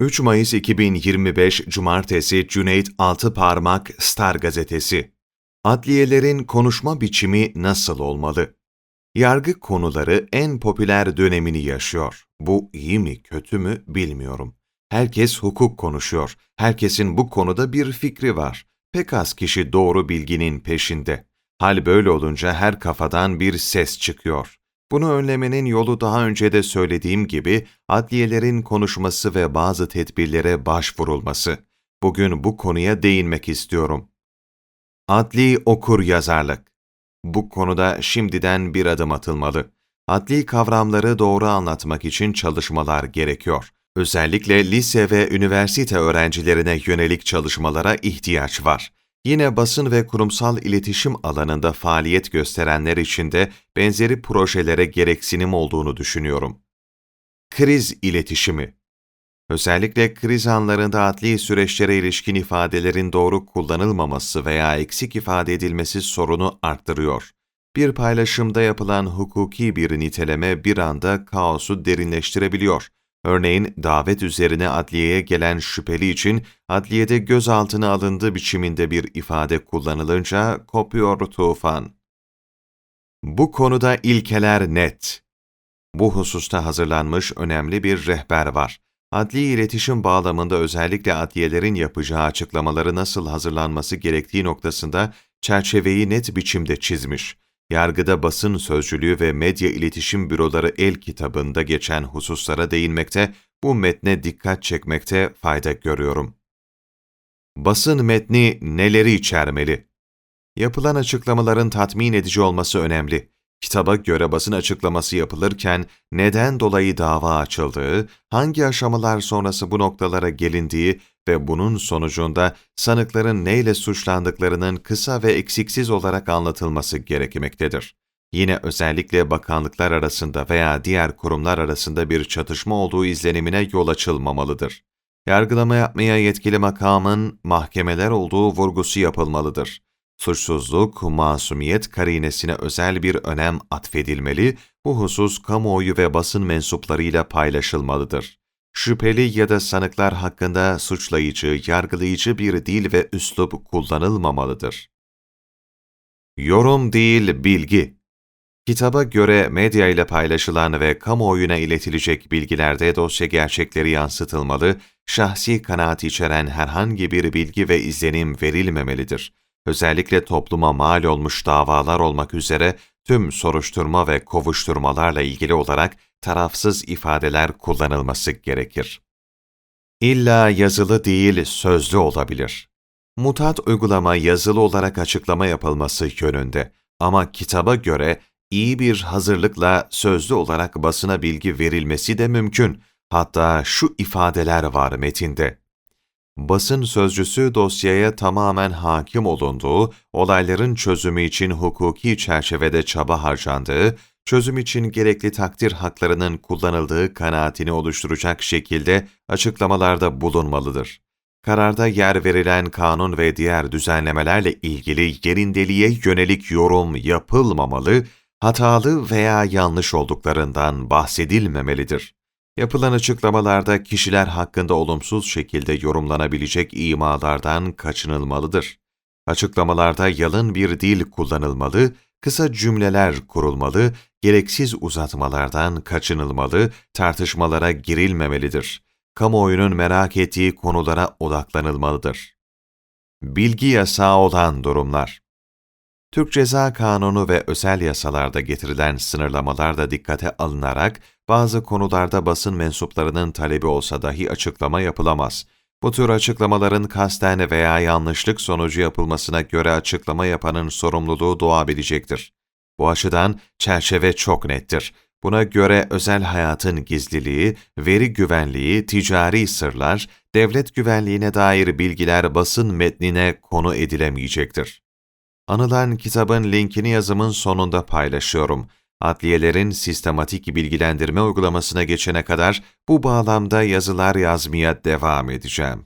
3 Mayıs 2025 Cumartesi Cüneyt Altıparmak Star Gazetesi Adliyelerin konuşma biçimi nasıl olmalı? Yargı konuları en popüler dönemini yaşıyor. Bu iyi mi, kötü mü bilmiyorum. Herkes hukuk konuşuyor. Herkesin bu konuda bir fikri var. Pek az kişi doğru bilginin peşinde. Hal böyle olunca her kafadan bir ses çıkıyor. Bunu önlemenin yolu daha önce de söylediğim gibi adliyelerin konuşması ve bazı tedbirlere başvurulması. Bugün bu konuya değinmek istiyorum. Adli okur yazarlık. Bu konuda şimdiden bir adım atılmalı. Adli kavramları doğru anlatmak için çalışmalar gerekiyor. Özellikle lise ve üniversite öğrencilerine yönelik çalışmalara ihtiyaç var. Yine basın ve kurumsal iletişim alanında faaliyet gösterenler için de benzeri projelere gereksinim olduğunu düşünüyorum. Kriz iletişimi Özellikle kriz anlarında adli süreçlere ilişkin ifadelerin doğru kullanılmaması veya eksik ifade edilmesi sorunu arttırıyor. Bir paylaşımda yapılan hukuki bir niteleme bir anda kaosu derinleştirebiliyor. Örneğin davet üzerine adliyeye gelen şüpheli için adliyede gözaltına alındığı biçiminde bir ifade kullanılınca kopuyor tufan. Bu konuda ilkeler net. Bu hususta hazırlanmış önemli bir rehber var. Adli iletişim bağlamında özellikle adliyelerin yapacağı açıklamaları nasıl hazırlanması gerektiği noktasında çerçeveyi net biçimde çizmiş. Yargıda basın sözcülüğü ve medya iletişim büroları el kitabında geçen hususlara değinmekte, bu metne dikkat çekmekte fayda görüyorum. Basın metni neleri içermeli? Yapılan açıklamaların tatmin edici olması önemli. Kitaba göre basın açıklaması yapılırken neden dolayı dava açıldığı, hangi aşamalar sonrası bu noktalara gelindiği ve bunun sonucunda sanıkların neyle suçlandıklarının kısa ve eksiksiz olarak anlatılması gerekmektedir. Yine özellikle bakanlıklar arasında veya diğer kurumlar arasında bir çatışma olduğu izlenimine yol açılmamalıdır. Yargılama yapmaya yetkili makamın mahkemeler olduğu vurgusu yapılmalıdır. Suçsuzluk, masumiyet karinesine özel bir önem atfedilmeli, bu husus kamuoyu ve basın mensuplarıyla paylaşılmalıdır. Şüpheli ya da sanıklar hakkında suçlayıcı, yargılayıcı bir dil ve üslup kullanılmamalıdır. Yorum değil, bilgi. Kitaba göre medya ile paylaşılan ve kamuoyuna iletilecek bilgilerde dosya gerçekleri yansıtılmalı, şahsi kanaat içeren herhangi bir bilgi ve izlenim verilmemelidir özellikle topluma mal olmuş davalar olmak üzere tüm soruşturma ve kovuşturmalarla ilgili olarak tarafsız ifadeler kullanılması gerekir. İlla yazılı değil, sözlü olabilir. Mutat uygulama yazılı olarak açıklama yapılması yönünde ama kitaba göre iyi bir hazırlıkla sözlü olarak basına bilgi verilmesi de mümkün. Hatta şu ifadeler var metinde basın sözcüsü dosyaya tamamen hakim olunduğu, olayların çözümü için hukuki çerçevede çaba harcandığı, çözüm için gerekli takdir haklarının kullanıldığı kanaatini oluşturacak şekilde açıklamalarda bulunmalıdır. Kararda yer verilen kanun ve diğer düzenlemelerle ilgili yerindeliğe yönelik yorum yapılmamalı, hatalı veya yanlış olduklarından bahsedilmemelidir. Yapılan açıklamalarda kişiler hakkında olumsuz şekilde yorumlanabilecek imalardan kaçınılmalıdır. Açıklamalarda yalın bir dil kullanılmalı, kısa cümleler kurulmalı, gereksiz uzatmalardan kaçınılmalı, tartışmalara girilmemelidir. Kamuoyunun merak ettiği konulara odaklanılmalıdır. Bilgi yasağı olan durumlar Türk Ceza Kanunu ve özel yasalarda getirilen sınırlamalar da dikkate alınarak bazı konularda basın mensuplarının talebi olsa dahi açıklama yapılamaz. Bu tür açıklamaların kasten veya yanlışlık sonucu yapılmasına göre açıklama yapanın sorumluluğu doğabilecektir. Bu açıdan çerçeve çok nettir. Buna göre özel hayatın gizliliği, veri güvenliği, ticari sırlar, devlet güvenliğine dair bilgiler basın metnine konu edilemeyecektir. Anılan kitabın linkini yazımın sonunda paylaşıyorum. Adliyelerin sistematik bilgilendirme uygulamasına geçene kadar bu bağlamda yazılar yazmaya devam edeceğim.